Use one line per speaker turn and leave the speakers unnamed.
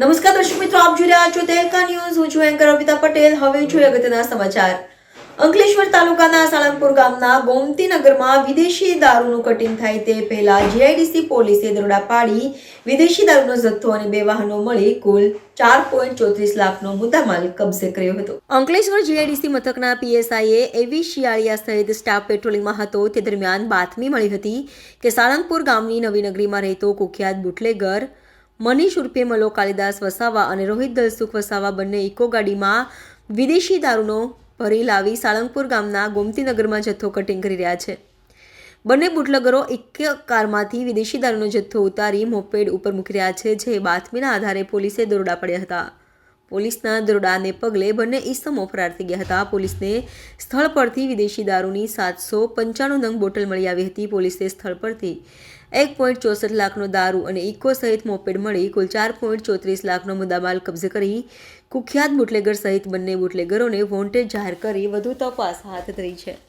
નમસ્કાર દર્શક મિત્રો, આપ જોઈ રહ્યા છો તેલકા ન્યૂઝ. હું છું એન્કર અમિતા પટેલ. હવે જોઈએ અગત્યના સમાચાર. અંકલેશ્વર તાલુકાના સાળંગપુર ગામના ગોમતી નગરમાં વિદેશી દારૂનું કટિંગ થાય તે પહેલા જીઆઈડીસી પોલીસે દરોડા પાડી વિદેશી દારૂનો જથ્થો અને બે વાહનો મળી કુલ ચાર પોઈન્ટ ચોત્રીસ લાખનો મુદ્દામાલ કબજે કર્યો હતો. અંકલેશ્વર જીઆઈડીસી મથકના પીએસઆઈએ એવી શિયાળિયા સહિત સ્ટાફ પેટ્રોલિંગમાં હતો. તે દરમિયાન બાતમી મળી હતી કે સાળંગપુર ગામની નવી નગરીમાં રહેતો કુખ્યાત બુટલેગર મનીષ ઉર્ફે મલો કાલિદાસ વસાવા અને રોહિત દલસુખ વસાવા બંને ઇકો ગાડીમાં વિદેશી દારૂનો ભરી લાવી સાળંગપુર ગામના ગોમતીનગરમાં જથ્થો કટિંગ કરી રહ્યા છે. બંને બુટલગરો એક કારમાંથી વિદેશી દારૂનો જથ્થો ઉતારી મોપેડ ઉપર મૂકી રહ્યા છે, જે બાતમીના આધારે પોલીસે દરોડા પડ્યા હતા. પોલીસના દરોડાને પગલે બંને ઇસમો ફરાર થઈ ગયા હતા. પોલીસને સ્થળ પરથી વિદેશી દારૂની સાતસો પંચાણું નંગ બોટલ મળી આવી હતી. પોલીસે સ્થળ પરથી એક પોઈન્ટ ચોસઠ લાખનો દારૂ અને ઇકો સહિત મોપેડ મળી કુલ ચાર પોઈન્ટ ચોત્રીસ લાખનો મુદ્દામાલ કબજે કરી કુખ્યાત બુટલેગર સહિત બંને બુટલેગરોને વોન્ટેડ જાહેર કરી વધુ તપાસ હાથ ધરી છે.